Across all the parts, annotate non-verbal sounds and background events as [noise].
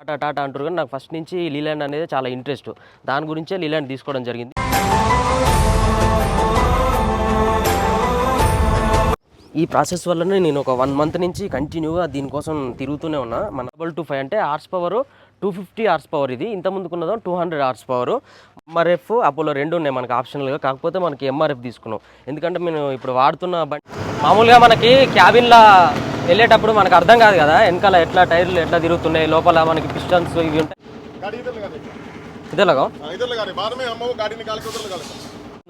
టాటా టాటా అంటారు కానీ నాకు ఫస్ట్ నుంచి లీలాండ్ అనేది చాలా ఇంట్రెస్ట్ దాని గురించే లీలాండ్ తీసుకోవడం జరిగింది. ఈ ప్రాసెస్ వల్లనే నేను ఒక వన్ మంత్ నుంచి కంటిన్యూగా దీనికోసం తిరుగుతూనే ఉన్నా. మన డబల్ టూ ఫైవ్ అంటే horse power two fifty horse power ఇది. ఇంత ముందుకున్నదో two hundred horse power. MRF Apollo రెండు ఉన్నాయి మనకి ఆప్షనల్గా కాకపోతే మనకి ఎంఆర్ఎఫ్ తీసుకున్నాం. ఎందుకంటే మేము ఇప్పుడు వాడుతున్న బండి మామూలుగా మనకి క్యాబిన్లో వెళ్ళేటప్పుడు మనకు అర్థం కాదు కదా వెనకాల ఎట్లా టైర్లు ఎట్లా తిరుగుతున్నాయి లోపల మనకి పిస్టన్స్ ఇవి ఉంటాయి. ఇదేలాగా?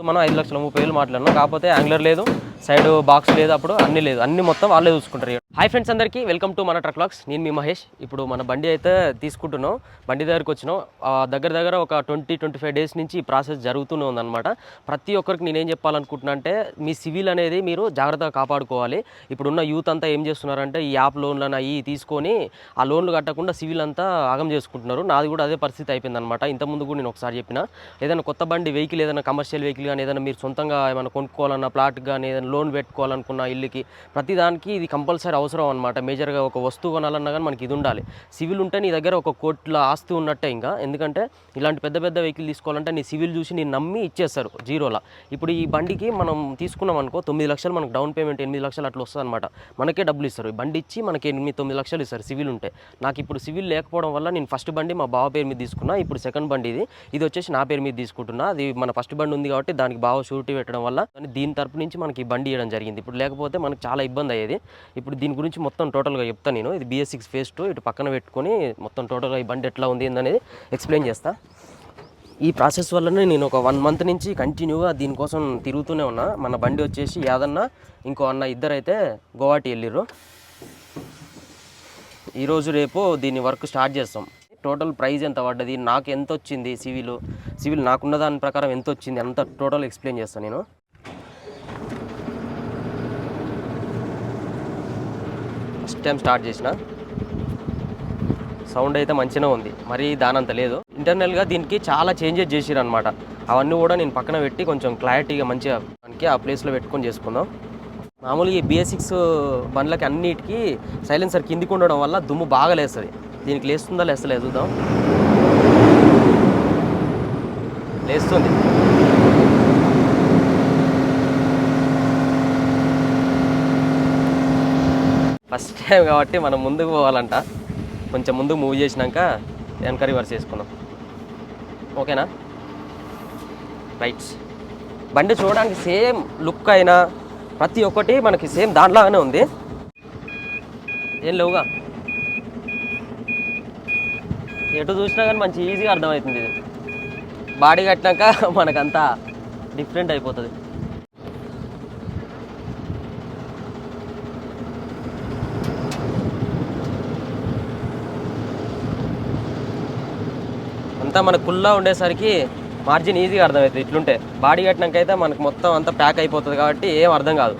మనం ఐదు లక్షల ముప్పై వేలు మాట్లాడినాం. కాకపోతే యాంగ్లర్ లేదు సైడ్ బాక్స్ లేదు అప్పుడు అన్నీ లేదు. అన్ని మొత్తం వాళ్ళే చూసుకుంటారు. హాయ్ ఫ్రెండ్స్ అందరికీ వెల్కమ్ టు మన ట్రక్ లాక్స్ నేను మీ మహేష్. ఇప్పుడు మన బండి అయితే తీసుకుంటున్నాం. బండి దగ్గరకు వచ్చినాం. దగ్గర దగ్గర ఒక ట్వంటీ ట్వంటీ ఫైవ్ డేస్ నుంచి ఈ ప్రాసెస్ జరుగుతూనే ఉందన్నమాట. ప్రతి ఒక్కరికి నేనేం చెప్పాలనుకుంటున్నా అంటే మీ సివిల్ అనేది మీరు జాగ్రత్తగా కాపాడుకోవాలి. ఇప్పుడున్న యూత్ అంతా ఏం చేస్తున్నారంటే ఈ యాప్ లోన్లను అవి తీసుకొని ఆ లోన్లు కట్టకుండా సివిల్ అంతా ఆగం చేసుకుంటున్నారు. నాది కూడా అదే పరిస్థితి అయిపోయింది అనమాట ఇంతకుముందు కూడా నేను ఒకసారి చెప్పిన. ఏదైనా కొత్త బండి వెహికల్ ఏదైనా కమర్షియల్ వెహికల్ కానీ ఏదైనా మీరు సొంతంగా ఏమైనా కొనుక్కోవాలన్నా ప్లాట్ కానీ ఏదైనా లోన్ పెట్టుకోవాలనుకున్న ఇల్లుకి ప్రతి దానికి ఇది కంపల్సరీ అవసరం అనమాట మేజర్గా ఒక వస్తువు కొనాలన్నా కానీ మనకి ఇది ఉండాలి సివిల్ ఉంటే నీ దగ్గర ఒక కోట్ల ఆస్తి ఉన్నట్టే ఇంకా. ఎందుకంటే ఇలాంటి పెద్ద పెద్ద వెహికల్ తీసుకోవాలంటే నీ సివిల్ చూసి నేను నమ్మి ఇచ్చేస్తారు జీరోలా. ఇప్పుడు ఈ బండికి మనం తీసుకున్నాం అనుకో తొమ్మిది లక్షలు మనకు డౌన్ పేమెంట్ ఎనిమిది లక్షలు అట్లా వస్తుంది అనమాట మనకే డబ్బులు ఇస్తారు. ఈ బండి ఇచ్చి మనకి ఎనిమిది తొమ్మిది లక్షలు ఇస్తారు సివిల్ ఉంటే. నాకు ఇప్పుడు సివిల్ లేకపోవడం వల్ల నేను ఫస్ట్ బండి మా బావ పేరు మీద తీసుకున్నా. ఇప్పుడు సెకండ్ బండి ఇది. ఇది వచ్చేసి నా పేరు మీద తీసుకుంటున్నా. అది మన ఫస్ట్ బండి ఉంది కాబట్టి దానికి బాగా షూరిటీ పెట్టడం వల్ల దీని తరపు నుంచి మనకి బండి ఇవ్వడం జరిగింది. ఇప్పుడు లేకపోతే మనకు చాలా ఇబ్బంది అయ్యేది. ఇప్పుడు దీని గురించి మొత్తం టోటల్గా చెప్తాను నేను. ఇది బిఎస్ సిక్స్ ఫేస్ టూ ఇటు పక్కన పెట్టుకొని మొత్తం టోటల్గా ఈ బండి ఎట్లా ఉంది అనేది ఎక్స్ప్లెయిన్ చేస్తా. ఈ ప్రాసెస్ వల్లనే నేను ఒక వన్ మంత్ నుంచి కంటిన్యూగా దీనికోసం తిరుగుతూనే ఉన్నా. మన బండి వచ్చేసి యాదన్న ఇంకో అన్న ఇద్దరైతే గోవాటి వెళ్ళిర్రు. ఈరోజు రేపు దీని వర్క్ స్టార్ట్ చేస్తాం. టోటల్ ప్రైస్ ఎంత పడ్డది? నాకు ఎంత వచ్చింది? సివిల్ సివిల్ నాకున్న దాని ప్రకారం ఎంత వచ్చింది? అంత టోటల్ ఎక్స్ప్లెయిన్ చేస్తాను నేను. ఫస్ట్ టైం స్టార్ట్ చేసిన. సౌండ్ అయితే మంచిగా ఉంది. మరీ దానంత లేదు. ఇంటర్నల్గా దీనికి చాలా చేంజెస్ చేసిరు అనమాట అవన్నీ కూడా నేను పక్కన పెట్టి కొంచెం క్లారిటీగా మంచిగా మనకి ఆ ప్లేస్లో పెట్టుకొని చేసుకుందాం. మామూలుగా ఈ బిఎస్ బండ్లకి అన్నిటికీ సైలెన్సర్ కిందికి ఉండడం వల్ల దుమ్ము బాగా లేస్తుంది. దీనికి లేస్తుందా లేస్తలేదు చూద్దాం. లేస్తుంది. ఫస్ట్ టైం కాబట్టి మనం ముందుకు పోవాలంట. కొంచెం ముందు మూవ్ చేసినాక వెనక రివర్స్ చేసుకున్నాం ఓకేనా? రైట్స్. బండి చూడడానికి సేమ్ లుక్ అయినా ప్రతి ఒక్కటి మనకి సేమ్ దాంట్లాగానే ఉంది. ఏం లేవుగా? ఎటు చూసినా కానీ మంచి ఈజీగా అర్థమవుతుంది ఇది. బాడీ కట్టినాక [laughs] మనకంతా డిఫరెంట్ అయిపోతుంది. అంతా మన కుల్లా ఉండేసరికి మార్జిన్ ఈజీగా అర్థమవుతుంది. ఇట్లుంటే బాడీ కట్టినాకైతే మనకు మొత్తం అంతా ప్యాక్ అయిపోతుంది కాబట్టి ఏం అర్థం కాదు.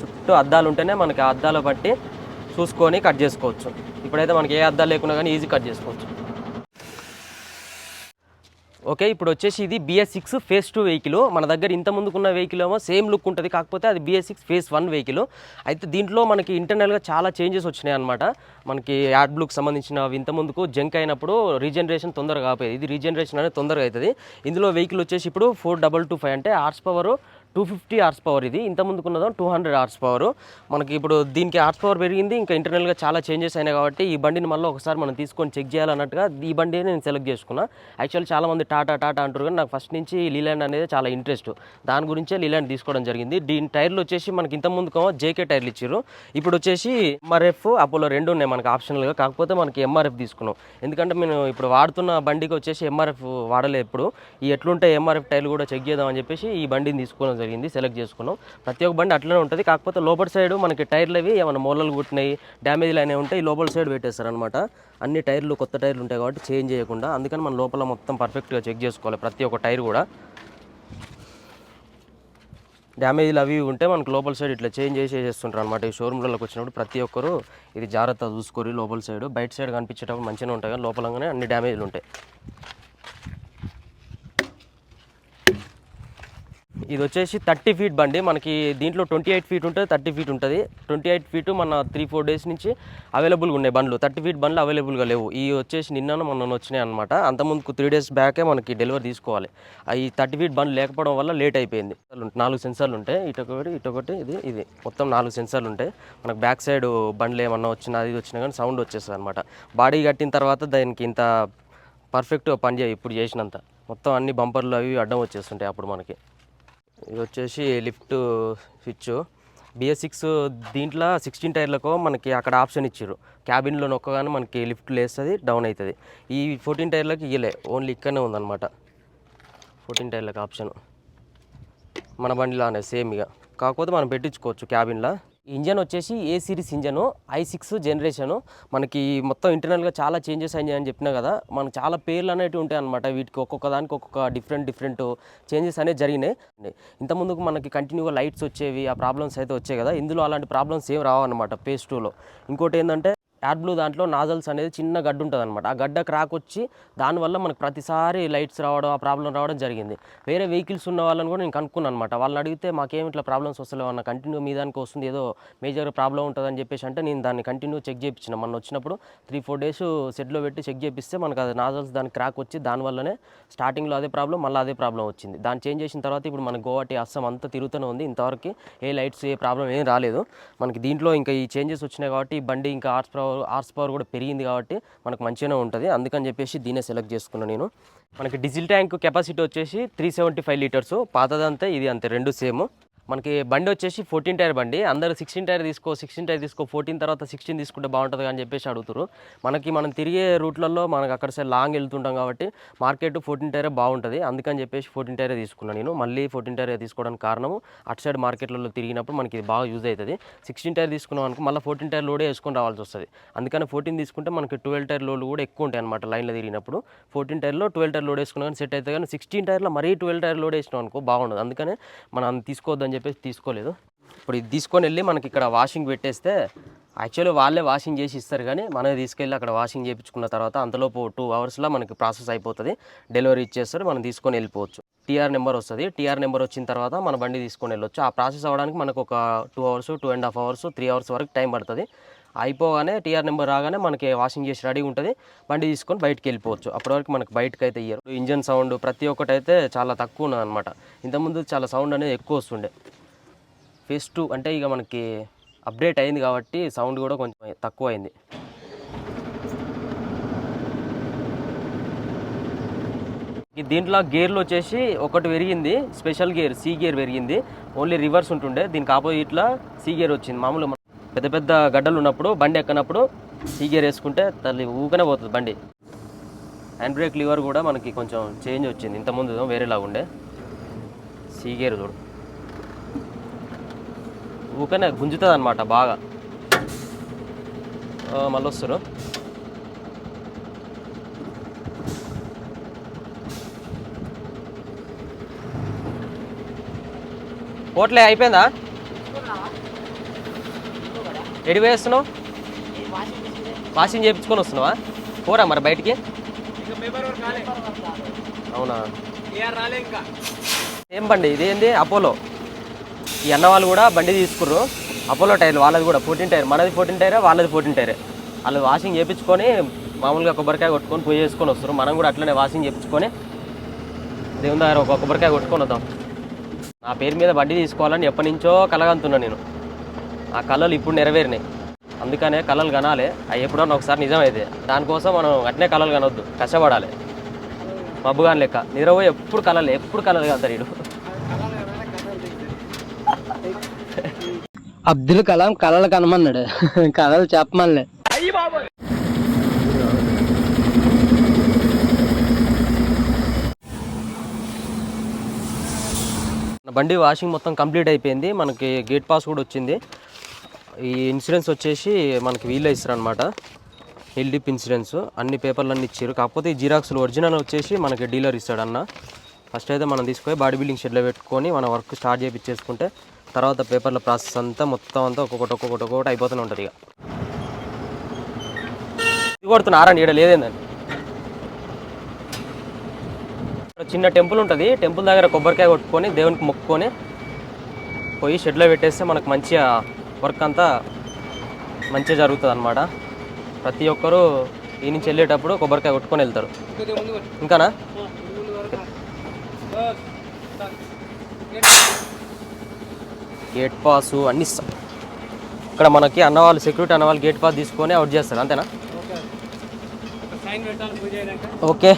చుట్టూ అద్దాలు ఉంటేనే మనకి ఆ అద్దాలు బట్టి చూసుకొని కట్ చేసుకోవచ్చు. ఇప్పుడైతే మనకి ఏ అద్దాలు లేకున్నా కానీ ఈజీ కట్ చేసుకోవచ్చు. ఓకే ఇప్పుడు వచ్చేసి ఇది BS six phase two vehicle మన దగ్గర ఇంత ముందుకున్న వెహికల్ ఏమో సేమ్ లుక్ ఉంటుంది కాకపోతే అది BS six phase one vehicle అయితే దీంట్లో మనకి ఇంటర్నల్గా చాలా చేంజెస్ వచ్చినాయి అనమాట మనకి యాడ్ బ్లూకి సంబంధించిన ఇంత ముందుకు జంక్ అయినప్పుడు రీజనరేషన్ తొందరగా ఆపేది. ఇది రీజనరేషన్ అనేది తొందరగా అవుతుంది. ఇందులో వెహికల్ వచ్చేసి ఇప్పుడు ఫోర్ డబల్ టూ ఫైవ్ అంటే horse power two fifty horse power ఇది. ఇంత ముందుకున్నదో టూ హండ్రెడ్ హార్స్ పవర్. మనకి ఇప్పుడు దీనికి హార్స్ పవర్ పెరిగింది. ఇంకా ఇంటర్నల్గా చాలా చేంజెస్ అయినాయి కాబట్టి ఈ బండిని మళ్ళీ ఒకసారి మనం తీసుకొని చెక్ చేయాలన్నట్టుగా ఈ బండి నేను సెలెక్ట్ చేసుకున్నా. యాక్చువల్లీ చాలామంది టాటా టాటా అంటారు కానీ నాకు ఫస్ట్ నుంచి లీలాండ్ అనేది చాలా ఇంట్రెస్ట్. దాని గురించే లీలాండ్ తీసుకోవడం జరిగింది. దీని టైర్లు వచ్చేసి మనకి ఇంత ముందుకు జేకే టైర్లు ఇచ్చారు ఇప్పుడు వచ్చేసి ఎంఆర్ఎఫ్ అపోలో రెండు ఉన్నాయి మనకి ఆప్షనల్గా. కాకపోతే మనకి ఎంఆర్ఎఫ్ తీసుకున్నాం. ఎందుకంటే మేము ఇప్పుడు వాడుతున్న బండికి వచ్చేసి ఎంఆర్ఎఫ్ వాడలేదు ఇప్పుడు ఈ ఎట్లుంటే ఎంఆర్ఎఫ్ టైర్లు కూడా చెక్ చేద్దామని చెప్పేసి ఈ బండిని తీసుకోవడం జరిగింది సెలెక్ట్ చేసుకున్నాం. ప్రతి ఒక్క బండి అట్లనే ఉంటుంది. కాకపోతే లోపల సైడ్ మనకి టైర్లు అవి ఏమైనా మూలలు కుట్టినాయి డ్యామేజ్లు అనేవి ఉంటాయి ఈ లోపల సైడ్ పెట్టేస్తారనమాట అన్ని టైర్లు కొత్త టైర్లు ఉంటాయి కాబట్టి చేంజ్ చేయకుండా అందుకని మన లోపల మొత్తం పర్ఫెక్ట్గా చెక్ చేసుకోవాలి ప్రతి ఒక్క టైర్ కూడా. డ్యామేజ్లు అవి ఉంటే మనకు లోపల సైడ్ ఇట్లా చేంజ్ చేసి చేస్తుంటారు అనమాట ఈ షోరూమ్లోకి వచ్చినప్పుడు ప్రతి ఒక్కరు ఇది జాగ్రత్త చూసుకోరు లోపల సైడ్ బయట సైడ్ కనిపించేటప్పుడు మంచిగా ఉంటాయి కానీ లోపలంగానే అన్ని డ్యామేజ్లు ఉంటాయి. ఇది వచ్చేసి థర్టీ ఫీట్ బండి. మనకి దీంట్లో ట్వంటీ ఎయిట్ ఫీట్ ఉంటుంది థర్టీ ఫీట్ ఉంటుంది. ట్వంటీ ఎయిట్ ఫీట్ మన త్రీ ఫోర్ డేస్ నుంచి అవైలబుల్గా ఉన్నాయి బండ్లు. థర్టీ ఫీట్ బండ్లు అవైలబుల్గా లేవు. ఈ వచ్చేసి నిన్న మొన్న వచ్చినాయి అనమాట అంతకుముందుకు త్రీ డేస్ బ్యాకే మనకి డెలివరీ తీసుకోవాలి. ఈ థర్టీ ఫీట్ బండ్లు లేకపోవడం వల్ల లేట్ అయిపోయింది. నాలుగు సెన్సార్లు ఉంటాయి. ఇటొకటి ఇటొకటి ఇది ఇది. మొత్తం నాలుగు సెన్సార్లు ఉంటాయి. మనకు బ్యాక్ సైడ్ బండ్లు ఏమన్నా వచ్చినా అది వచ్చినా కానీ సౌండ్ వచ్చేస్తుంది అనమాట బాడీ కట్టిన తర్వాత దానికి ఇంత పర్ఫెక్ట్గా పనిచేయ ఇప్పుడు చేసినంత. మొత్తం అన్ని బంపర్లు అవి అడ్డం వచ్చేస్తుంటాయి అప్పుడు మనకి. ఇది వచ్చేసి లిఫ్ట్ స్విచ్. బిఎస్ సిక్స్ దీంట్లో సిక్స్టీన్ టైర్లకు మనకి అక్కడ ఆప్షన్ ఇచ్చారు. క్యాబిన్లో నొక్కగానే మనకి లిఫ్ట్ లేస్తుంది డౌన్ అవుతుంది ఈ ఫోర్టీన్ టైర్లకు ఇయ్యలే ఓన్లీ ఇక్కడనే ఉందన్నమాట. ఫోర్టీన్ టైర్లకు ఆప్షన్. మన బండిలానే సేమ్ ఇక కాకపోతే మనం పెట్టించుకోవచ్చు క్యాబిన్లో. ఇంజన్ వచ్చేసి A series engine I six generation. మనకి మొత్తం ఇంటర్నల్గా చాలా చేంజెస్ అయినాయి అని చెప్పినా కదా మనకు చాలా పేర్లు అనేవి ఉంటాయి అనమాట వీటికి ఒక్కొక్క దానికి ఒక్కొక్క డిఫరెంట్ డిఫరెంట్ చేంజెస్ అనేవి జరిగినాయి. ఇంతకుముందుకు మనకి కంటిన్యూగా లైట్స్ వచ్చేవి ఆ ప్రాబ్లమ్స్ అయితే వచ్చాయి కదా. ఇందులో అలాంటి ప్రాబ్లమ్స్ ఏం రావన్నమాట పేస్ టూలో. ఇంకోటి ఏంటంటే యాడ్ బ్లూ దాంట్లో నాజల్స్ అనేది చిన్న గడ్డ ఉంటుంది అనమాట ఆ గడ్డ క్రాక్ వచ్చి దానివల్ల మనకు ప్రతిసారి లైట్స్ రావడం ఆ ప్రాబ్లం రావడం జరిగింది. వేరే వెహికల్స్ ఉన్న వాళ్ళని కూడా నేను కనుక్కున్నాను అనమాట వాళ్ళని అడిగితే మాకేం ఇట్లా ప్రాబ్లమ్స్ వస్తలేవు అన్న కంటిన్యూ మీ దానికి వస్తుంది ఏదో మేజర్ ప్రాబ్లం ఉంటుందని చెప్పేసి అంటే నేను దాన్ని కంటిన్యూ చెక్ చేయించిన. మొన్న వచ్చినప్పుడు త్రీ ఫోర్ డేస్ సెట్లో పెట్టి చెక్ చేపిస్తే మనకు అది నాజల్స్ దానికి క్రాక్ వచ్చి దానివల్లనే స్టార్టింగ్లో అదే ప్రాబ్లం మళ్ళీ అదే ప్రాబ్లం వచ్చింది. దాన్ని చేంజ్ చేసిన తర్వాత ఇప్పుడు మన గోవాటి అస్సాం అంతా తిరుగుతూనే ఉంది. ఇంతవరకు ఏ లైట్స్ ఏ ప్రాబ్లం ఏం రాలేదు. మనకి దీంట్లో ఇంకా ఈ చేంజెస్ వచ్చినాయి కాబట్టి బండి ఇంకా ఆర్ట్స్ పవర్ హార్స్ పవర్ కూడా పెరిగింది కాబట్టి మనకు మంచిగానే ఉంటుంది. అందుకని చెప్పేసి దీనే సెలెక్ట్ చేసుకున్నాను నేను. మనకి డీజిల్ ట్యాంక్ కెపాసిటీ వచ్చేసి త్రీ సెవెంటీ ఫైవ్ లీటర్స్ పాతదంతే ఇది అంతే రెండు సేమ్ మనకి బండి వచ్చేసి ఫోర్టీన్ టైర్ బండి. అందరూ సిక్స్టీన్ టైర్ తీసుకో సిక్స్టీన్ టైర్ తీసుకో ఫోర్టీన్ తర్వాత సిక్స్టీన్ తీసుకుంటే బాగుంటుంది అని చెప్పేసి అడుగుతారు మనకి మనం తిరిగే రూట్లలో మనకు అక్కడ సైడ్ లాంగ్ వెళ్తుంటాం కాబట్టి మార్కెట్ ఫోర్టీన్ టైరే బాగుంటుంది. అందుకని చెప్పేసి ఫోర్టీన్ టైరే తీసుకున్నాను నేను. మళ్ళీ ఫోర్టీన్ టైర్ తీసుకోవడానికి కారణం అటు సైడ్ మార్కెట్లలో తిరిగినప్పుడు మనకి ఇది బాగా యూజ్ అవుతుంది. సిక్స్టీన్ టైర్ తీసుకున్నాం అనుకో మళ్ళీ ఫోర్టీన్ టైర్ లోడే వేసుకొని రావాల్సి వస్తుంది. అందుకని ఫోర్టీన్ తీసుకుంటే మనకి ట్వెల్వ్ టైర్ లోడ్లు కూడా ఎక్కువ ఉంటాయి అనమాట లైన్లో తిరిగినప్పుడు. ఫోర్టీన్ టైర్లో ట్వెల్వ్ టైర్ లోడ్ వేసుకున్నా కానీ సెట్ అవుతుంది. కానీ సిక్స్టీన్ టైర్లో మరీ ట్వెల్వ్ టైర్ లోడ్ వేసినాం అనుకో బాగుండదు. అందుకనే మనం తీసుకోవద్దని చెప్పేసి తీసుకోలేదు. ఇప్పుడు ఇది తీసుకొని వెళ్ళి మనకి ఇక్కడ వాషింగ్ పెట్టేస్తే యాక్చువల్లీ వాళ్ళే వాషింగ్ చేసి ఇస్తారు కానీ మనమే తీసుకెళ్ళి అక్కడ వాషింగ్ చేయించుకున్న తర్వాత అంతలోపు టూ అవర్స్లో మనకి ప్రాసెస్ అయిపోతుంది. డెలివరీ ఇచ్చేస్తారు మనం తీసుకొని వెళ్ళిపోవచ్చు. టీఆర్ నెంబర్ వస్తుంది. టీఆర్ నెంబర్ వచ్చిన తర్వాత మన బండి తీసుకొని వెళ్ళొచ్చు. ఆ ప్రాసెస్ అవ్వడానికి మనకు ఒక two hours two and half hours three hours వరకు టైం పడుతుంది. అయిపోగానే టీఆర్ నెంబర్ రాగానే మనకి వాషింగ్ చేసి రెడీ ఉంటుంది. బండి తీసుకొని బయటికి వెళ్ళిపోవచ్చు. అప్పటి వరకు మనకి బయటకు అయితే ఇయ్యరు ఇంజన్ సౌండ్ ప్రతి ఒక్కటి అయితే చాలా తక్కువ ఉన్నది అనమాట ఇంతకుముందు చాలా సౌండ్ అనేది ఎక్కువ వస్తుండే. ఫేస్ టూ అంటే ఇక మనకి అప్డేట్ అయింది కాబట్టి సౌండ్ కూడా కొంచెం తక్కువ అయింది. దీంట్లో గేర్లు వచ్చేసి ఒకటి పెరిగింది స్పెషల్ గేర్ సి గేర్ పెరిగింది. ఓన్లీ రివర్స్ ఉంటుండే. దీనికి ఆపోజిట్లో సి గేర్ వచ్చింది. మామూలు పెద్ద పెద్ద గడ్డలు ఉన్నప్పుడు బండి ఎక్కనప్పుడు సి గేర్ వేసుకుంటే తల్లి ఊకనే పోతుంది బండి. హ్యాండ్ బ్రేక్ లివర్ కూడా మనకి కొంచెం చేంజ్ వచ్చింది. ఇంతకుముందు వేరేలాగా ఉండే. సీగేరు గేర్ చూడు. ఊకనే గుంజుతుంది అనమాట బాగా మళ్ళీ వస్తారు పోట్లే అయిపోయిందా? ఎడి వేస్తున్నావు? వాషింగ్ చేయించుకొని వస్తున్నావా? పోరా మరి బయటికి. అవునా? ఏం బండి? ఇదేంది అపోలో. ఈ అన్న వాళ్ళు కూడా బండి తీసుకుర్రు. అపోలో టైర్ వాళ్ళది కూడా. Fourteen tyre. మనది ఫోర్టీన్ టైరే వాళ్ళది ఫోర్టీన్ టైరే. వాళ్ళు వాషింగ్ చేయించుకొని మామూలుగా కొబ్బరికాయ కొట్టుకొని పోయి చేసుకొని వస్తారు మనం కూడా అట్లనే వాషింగ్ చేయించుకొని దేవుని దగ్గర ఒక కొబ్బరికాయ కొట్టుకొని వద్దాం. నా పేరు మీద బండి తీసుకోవాలని ఎప్పటి నుంచో కలగంతున్నా నేను. ఆ కళలు ఇప్పుడు నెరవేరినాయి. అందుకనే కళలు కనాలి. అవి ఎప్పుడన్నా ఒకసారి నిజమైతే. దానికోసం మనం అట్నే కళలు కనొద్దు. కష్టపడాలి. మబ్బుగాని లెక్క. నిద్రపోయి ఎప్పుడు కళలు ఎప్పుడు కళలు కంటారు వీడు. అబ్దుల్ కలాం కళలు కనమన్నాడు. కళలు చెప్పమల్లే మన బండి వాషింగ్ మొత్తం కంప్లీట్ అయిపోయింది. మనకి గేట్ పాస్ కూడా వచ్చింది. ఈ ఇన్సూరెన్స్ వచ్చేసి మనకి వీళ్ళే ఇస్తారు అనమాట ఎల్డిప్ ఇన్సూరెన్స్ అన్ని పేపర్లు అన్ని ఇచ్చారు. కాకపోతే ఈ జిరాక్స్లు ఒరిజినల్ వచ్చేసి మనకి డీలర్ ఇస్తాడు అన్న. ఫస్ట్ అయితే మనం తీసుకొని బాడీ బిల్డింగ్ షెడ్లో పెట్టుకొని మన వర్క్ స్టార్ట్ చేయించేసుకుంటే తర్వాత పేపర్ల ప్రాసెస్ అంతా మొత్తం అంతా ఒక్కొక్కటి ఒక్కొక్కటి ఒక్కొక్కటి అయిపోతూనే ఉంటుంది ఇక. ఇది కొడుతున్నా ఆరండి ఇక్కడ లేదేందండి? చిన్న టెంపుల్ ఉంటుంది. టెంపుల్ దగ్గర కొబ్బరికాయ కొట్టుకొని దేవునికి మొక్కుకొని పోయి షెడ్లో పెట్టేస్తే మనకు మంచిగా వర్క్ అంతా మంచిగా జరుగుతుంది అనమాట ప్రతి ఒక్కరూ ఈ నుంచి వెళ్ళేటప్పుడు కొబ్బరికాయ కొట్టుకొని వెళ్తారు. ఇంకానా? గేట్ పాస్ అన్ని ఇక్కడ మనకి అన్నవాళ్ళు సెక్యూరిటీ అన్నవాళ్ళు గేట్ పాస్ తీసుకొని అవుట్ చేస్తారు అంతేనా? ఓకే.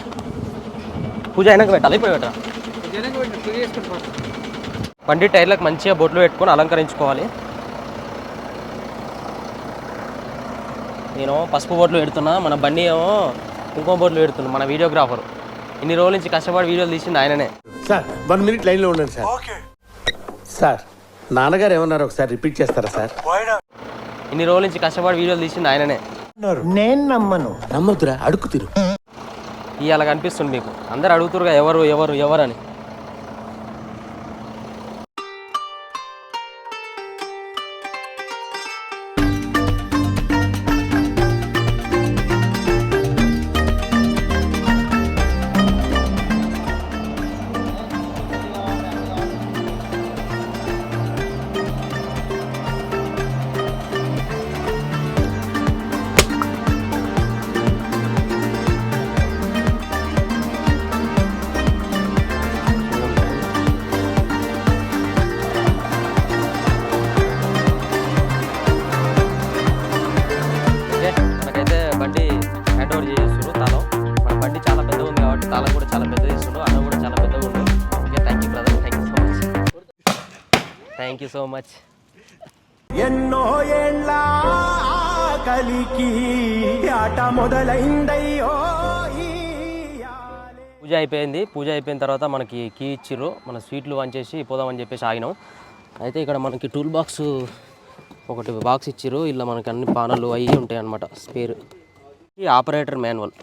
పూజ అయినాక పెట్టాలి? ఇప్పుడు పెట్టరా? బండి టైర్లకు మంచిగా బొట్లు పెట్టుకొని అలంకరించుకోవాలి. నేను పసుపు బొట్లు పెడుతున్నా మన బండి ఏమో కుంకుమ బొట్లు పెడుతున్నా మన వీడియోగ్రాఫర్. ఇన్ని రోజుల నుంచి కష్టపడి వీడియోలు తీసింది ఆయననే. సార్ వన్ మినిట్ లైన్లో ఉండండి సార్. సార్ నాన్నగారు ఏమన్నారు? ఒకసారి రిపీట్ చేస్తారా సార్? ఇన్ని రోజుల నుంచి కష్టపడి వీడియోలు తీసింది ఆయననే. నేను నమ్మను. నమ్మొద్దురా అడుగు తిరు. ఇవాళ కనిపిస్తుంది మీకు. అందరు అడుగుతురుగా ఎవరు ఎవరు ఎవరు అని యూ సో మచ్ ఎన్నో ఏళ్ళ కలికి ఆట మొదలైందయ్యో. పూజ అయిపోయింది. పూజ అయిపోయిన తర్వాత మనకి కీ ఇచ్చిర్రు. మన స్వీట్లు వంచేసి పోదామని చెప్పేసి ఆగినాం. అయితే ఇక్కడ మనకి టూల్ బాక్స్ ఒకటి బాక్స్ ఇచ్చిర్రు. ఇలా మనకి అన్ని పానలు అవి ఉంటాయి అన్నమాట. స్పేర్. ఈ ఆపరేటర్ మాన్యువల్.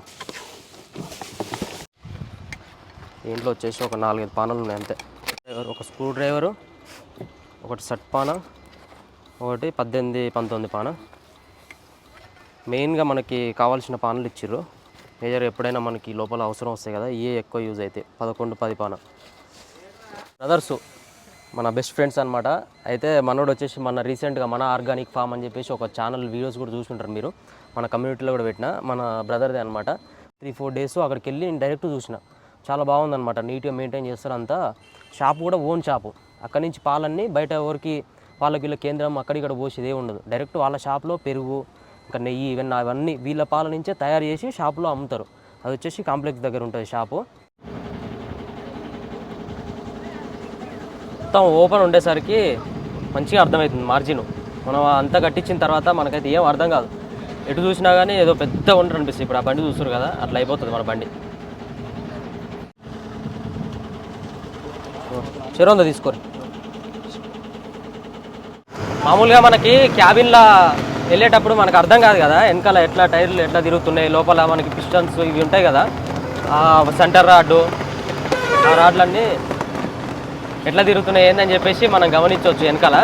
దీంట్లో వచ్చేసి ఒక నాలుగైదు పానలు ఉన్నాయి అంతే. ఒక స్క్రూ డ్రైవరు ఒకటి సట్ పాన ఒకటి పద్దెనిమిది పంతొమ్మిది పాన. మెయిన్గా మనకి కావాల్సిన పానలు ఇచ్చిర్రు. మేజర్ ఎప్పుడైనా మనకి లోపల అవసరం వస్తాయి కదా ఇవే ఎక్కువ యూజ్ అవుతాయి పదకొండు పది పాన. బ్రదర్సు మన బెస్ట్ ఫ్రెండ్స్ అనమాట అయితే మనోడు వచ్చేసి మన రీసెంట్గా మన ఆర్గానిక్ ఫామ్ అని చెప్పేసి ఒక ఛానల్ వీడియోస్ కూడా చూసుకుంటారు మీరు. మన కమ్యూనిటీలో కూడా పెట్టిన మన బ్రదర్దే అనమాట త్రీ ఫోర్ డేస్ అక్కడికి వెళ్ళి నేను డైరెక్ట్ చూసిన. చాలా బాగుందన్నమాట నీట్గా మెయింటైన్ చేస్తారు అంతా. షాప్ కూడా ఓన్ షాపు. అక్కడి నుంచి పాలన్నీ బయట ఎవరికి వాళ్ళకి వీళ్ళ కేంద్రం అక్కడిక్కడ పోసేదే ఉండదు. డైరెక్ట్ వాళ్ళ షాప్లో పెరుగు ఇంకా నెయ్యి ఇవన్నీ అవన్నీ వీళ్ళ పాల నుంచే తయారు చేసి షాప్లో అమ్ముతారు. అది వచ్చేసి కాంప్లెక్స్ దగ్గర ఉంటుంది షాపు. మొత్తం ఓపెన్ ఉండేసరికి మంచిగా అర్థమవుతుంది మార్జిన్. మనం అంతా కట్టించిన తర్వాత మనకైతే ఏం అర్థం కాదు. ఎటు చూసినా కానీ ఏదో పెద్ద ఉండరు అనిపిస్తుంది. ఇప్పుడు ఆ బండి చూస్తారు కదా అట్లా అయిపోతుంది మన బండి. చెరొంద తీసుకోరు మామూలుగా మనకి క్యాబిన్లో వెళ్ళేటప్పుడు మనకు అర్థం కాదు కదా వెనకాల ఎట్లా టైర్లు ఎట్లా తిరుగుతున్నాయి లోపల మనకి పిస్టన్స్ ఇవి ఉంటాయి కదా సెంటర్ రాడ్డు ఆ రాడ్లన్నీ ఎట్లా తిరుగుతున్నాయి ఏందని చెప్పేసి మనం గమనించవచ్చు వెనకాల.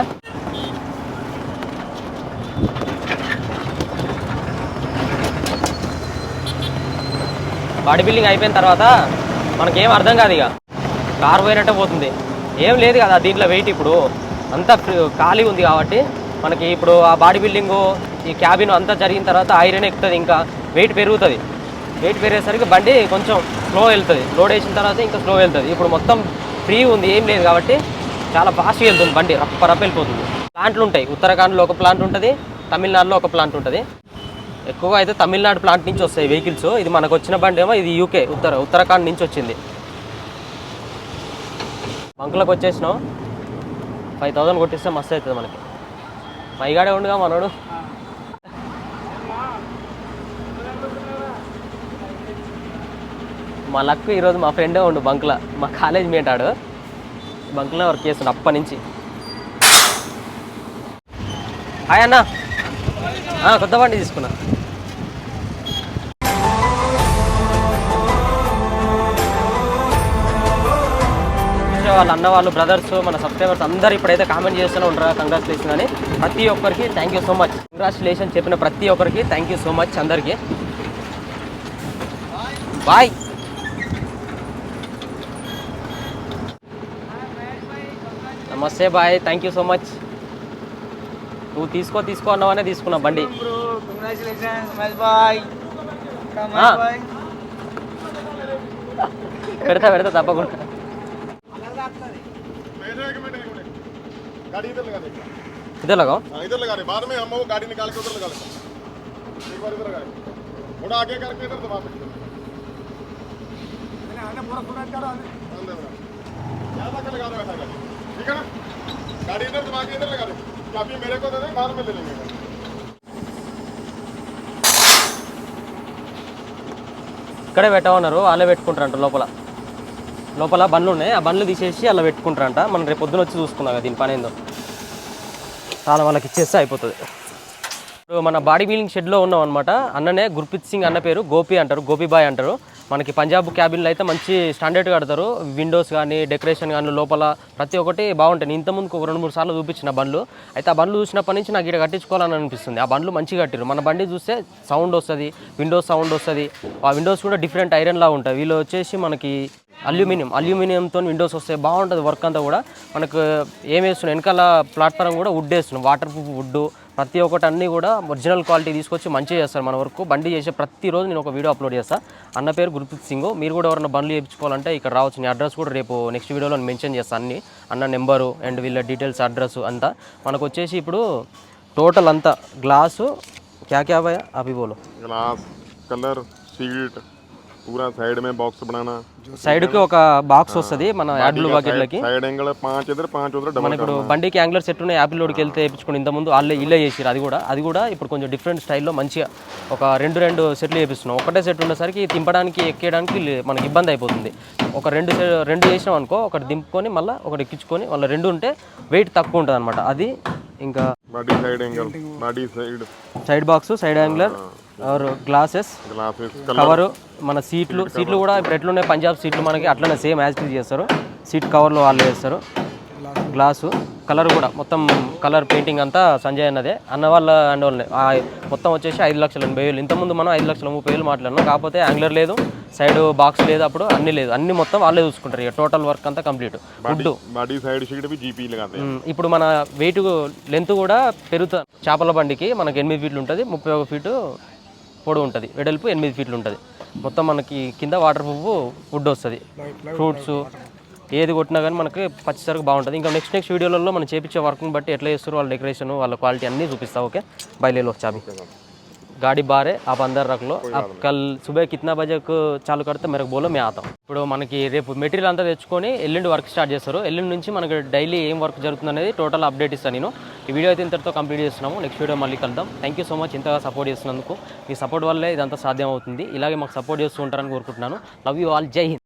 బాడీ బిల్డింగ్ అయిపోయిన తర్వాత మనకేం అర్థం కాదు ఇక. కారు పోయినట్టే పోతుంది. ఏం లేదు కదా దీంట్లో వెయిట్ ఇప్పుడు. అంతా ఖాళీ ఉంది కాబట్టి మనకి ఇప్పుడు ఆ బాడీ బిల్డింగు ఈ క్యాబిన్ అంతా జరిగిన తర్వాత ఐరన్ ఎక్కుతుంది ఇంకా వెయిట్ పెరుగుతుంది. వెయిట్ పెరిగేసరికి బండి కొంచెం స్లో వెళ్తుంది. లోడ్ వేసిన తర్వాత ఇంకా స్లో వెళ్తుంది. ఇప్పుడు మొత్తం ఫ్రీ ఉంది ఏం లేదు కాబట్టి చాలా ఫాస్ట్గా వెళ్తుంది బండి రప్ప రప్ప వెళ్ళిపోతుంది. ప్లాంట్లు ఉంటాయి. ఉత్తరాఖండ్లో ఒక ప్లాంట్ ఉంటుంది తమిళనాడులో ఒక ప్లాంట్ ఉంటుంది. ఎక్కువగా అయితే తమిళనాడు ప్లాంట్ నుంచి వస్తాయి వెహికల్స్ ఇది మనకు వచ్చిన బండి ఏమో ఇది యూకే ఉత్తర ఉత్తరాఖండ్ నుంచి వచ్చింది. బంకులకు వచ్చేసినాం. ఫైవ్ థౌసండ్ కొట్టిస్తే మస్తు అవుతుంది మనకి. మైగాడే ఉండుగా మనోడు. మా లక్ ఈరోజు మా ఫ్రెండే ఉండు బంక్లా. మా కాలేజ్ మేట్ ఆడు. బంక్లో వర్క్ చేస్తుండు అప్పటి నుంచి. హాయ్ అన్న. కొత్త బండి తీసుకున్నా. చూసే వాళ్ళ అన్న వాళ్ళు బ్రదర్స్ మన సబ్స్క్రైబర్స్ అందరు ఇప్పుడైతే కామెంట్ చేస్తూనే ఉంటారు. కంగ్రాచులేషన్ అని. ప్రతి ఒక్కరికి thank you so much congratulation చెప్పిన ప్రతి ఒక్కరికి థ్యాంక్ యూ సో మచ్ అందరికీ. బాయ్ నమస్తే bye thank you so much నువ్వు తీసుకో తీసుకో అన్నవానే తీసుకున్నావు బండి. పెడతా పెడతా తప్పకుండా. गाड़ी इधर लगा दे ఇదే లగా हाँ इधर लगा दे बाद में हम वो गाड़ी निकाल के उधर लगा लेते हैं। एक बार इधर लगा दे थोड़ा आगे करके इधर दबा पे अंदर लगा। ज्यादा के लगा दो ऐसा गाड़ी ठीक है ना गाड़ी इधर दबा के इधर लगा दे चाबी मेरे को दे दे बाद में ले लेंगे ఇక్కడే పెట్టమన్నారు వాళ్ళే పెట్టుకుంటారంట లోపల లోపల బండ్లు ఉన్నాయి. ఆ బండ్లు తీసేసి అలా పెట్టుకుంటారంట. మనం రేపు పొద్దున వచ్చి చూసుకున్నాం కదా దీని పని ఏందో. చాలా వాళ్ళకి ఇచ్చేస్తే అయిపోతుంది. ఇప్పుడు మన బాడీ బిల్డింగ్ షెడ్లో ఉన్నాం అనమాట అన్ననే గుర్ప్రీత్ సింగ్ అన్న పేరు. గోపి అంటారు. గోపిబాయ్ అంటారు. మనకి పంజాబ్ క్యాబిన్లో అయితే మంచి స్టాండర్డ్ కడతారు. విండోస్ కానీ డెకరేషన్ కానీ లోపల ప్రతి ఒక్కటి బాగుంటాయి. నేను ఇంతకుముందు ఒక రెండు మూడు సార్లు చూపించిన బండ్లు. అయితే ఆ బండ్లు చూసినప్పటి నుంచి నాకు ఇక్కడ కట్టించుకోవాలని అనిపిస్తుంది. ఆ బండ్లు మంచిగా కట్టారు మన బండి చూస్తే సౌండ్ వస్తుంది. విండోస్ సౌండ్ వస్తుంది. ఆ విండోస్ కూడా డిఫరెంట్ ఐరన్లా ఉంటాయి. వీళ్ళు వచ్చేసి మనకి అల్యూమినియం. అల్యూమినియంతో విండోస్ వస్తాయి బాగుంటుంది వర్క్ అంతా కూడా. మనకు ఏం వేస్తున్నాం వెనకాల ప్లాట్ఫారం కూడా వుడ్ వేస్తున్నాం. వాటర్ ప్రూఫ్ వుడ్ ప్రతి ఒక్కటి అన్నీ కూడా ఒరిజినల్ క్వాలిటీ తీసుకొచ్చి మంచిగా చేస్తారు మన వరకు బండి చేసే ప్రతిరోజు నేను ఒక వీడియో అప్లోడ్ చేస్తాను అన్న పేరు గుర్ప్రీత్ సింగ్. మీరు కూడా ఎవరైనా బండ్లు చేయించుకోవాలంటే ఇక్కడ రావచ్చు. నేను అడ్రస్ కూడా రేపు నెక్స్ట్ వీడియోలో మెన్షన్ చేస్తాను అన్ని. అన్న నెంబరు అండ్ వీళ్ళ డీటెయిల్స్ అడ్రస్ అంతా. మనకు వచ్చేసి ఇప్పుడు టోటల్ అంతా గ్లాసు క్యాక్యావయా అభిబోలో గ్లాస్ కలర్ సీట్ पूरा साइड में बॉक्स बनाना సైడ్కి ఒక బాక్స్ వస్తుంది మన యాడ్లు బకెట్లకి साइड एंगल पांच इधर पांच उधर మన डबल ఇప్పుడు బండికి యాంగులర్ సెట్ ఉన్నాయి యాపిల్ లోడ్కి వెళ్తే వేయించుకుని ఇంతకుముందు వాళ్ళే ఇల్లే చేసిరు అది కూడా అది కూడా ఇప్పుడు కొంచెం డిఫరెంట్ స్టైల్లో మంచిగా ఒక రెండు రెండు సెట్లు చేపిస్తున్నాం ఒకటే సెట్ ఉండేసరికి తింపడానికి ఎక్కేయడానికి లే- మనకి ఇబ్బంది అయిపోతుంది ఒక రెండు సె- రెండు చేసినాం అనుకో ఒకటి దింపుకొని మళ్ళీ ఒకటి ఎక్కించుకొని మళ్ళీ రెండు ఉంటే వెయిట్ తక్కువ ఉంటుంది అనమాట అది ఇంకా body side angle body side side box side angular or glasses cover మన సీట్లు సీట్లు కూడా ఇప్పుడు ఎట్లున్నాయి? పంజాబ్ సీట్లు మనకి అట్లనే సేమ్ యాజ్ చేస్తారు. సీట్ కవర్లో వాళ్ళు వేస్తారు గ్లాసు కలర్ కూడా మొత్తం కలర్ పెయింటింగ్ అంతా సంజయ్ అన్నదే. అన్న వాళ్ళ అండ్ వాళ్ళే మొత్తం వచ్చేసి ఐదు లక్షల ఎనభై వేలు. ఇంతకుముందు మనం ఐదు లక్షల ముప్పై వేలు మాట్లాడినాం. కాకపోతే యాంగ్లర్ లేదు సైడ్ బాక్స్ లేదు అప్పుడు అన్ని లేదు. అన్ని మొత్తం వాళ్ళే చూసుకుంటారు ఇక. టోటల్ వర్క్ అంతా కంప్లీట్ ఫుడ్ ఇప్పుడు మన వెయిట్ లెంత్ కూడా పెరుగుతుంది చేపల బండికి మనకు ఎనిమిది ఫీట్లు ఉంటుంది. ముప్పై ఒక ఫీటు పొడవు ఉంటుంది వెడల్పు ఎనిమిది ఫీట్లు ఉంటుంది. మొత్తం మనకి కింద వాటర్ ప్రూఫ్ ఫుడ్ వస్తుంది. ఫ్రూట్స్ ఏది కొట్టినా కానీ మనకి పచ్చిసరికి బాగుంటుంది. ఇంకా నెక్స్ట్ నెక్స్ట్ వీడియోలలో మనం చేపించే వర్క్ని బట్టి ఎట్లా చేస్తారు వాళ్ళ డెకరేషన్ వాళ్ళ క్వాలిటీ అన్నీ చూపిస్తా ఓకే? బయలేలో వచ్చాము गाड़ी बाहर है आप अंदर रख लो आप कल सुबह कितना बजे को चालू करते मेरे को बोलो मैं आता हूँ ఇప్పుడు మనకి రేపు మెటీరియల్ అంతా తెచ్చుకొని ఎల్లుండి వర్క్ స్టార్ట్ చేస్తారు ఎల్లుండి నుంచి మనకి డైలీ ఏం వర్క్ జరుగుతుంది అనేది టోటల్ అప్డేట్ ఇస్తాను నేను ఈ వీడియో అయితే ఇంతటితో కంప్లీట్ చేస్తున్నాము నెక్స్ట్ వీడియో మళ్ళీ కలుద్దాం థ్యాంక్ యూ సో మచ్ ఇంతగా సపోర్ట్ చేస్తున్నందుకు మీ సపోర్ట్ వల్లే ఇదంతా సాధ్యం అవుతుంది ఇలాగే మాకు సపోర్ట్ చేస్తూ ఉంటారని కోరుకుంటున్నాను లవ్ యూ ఆల్ జై హింద్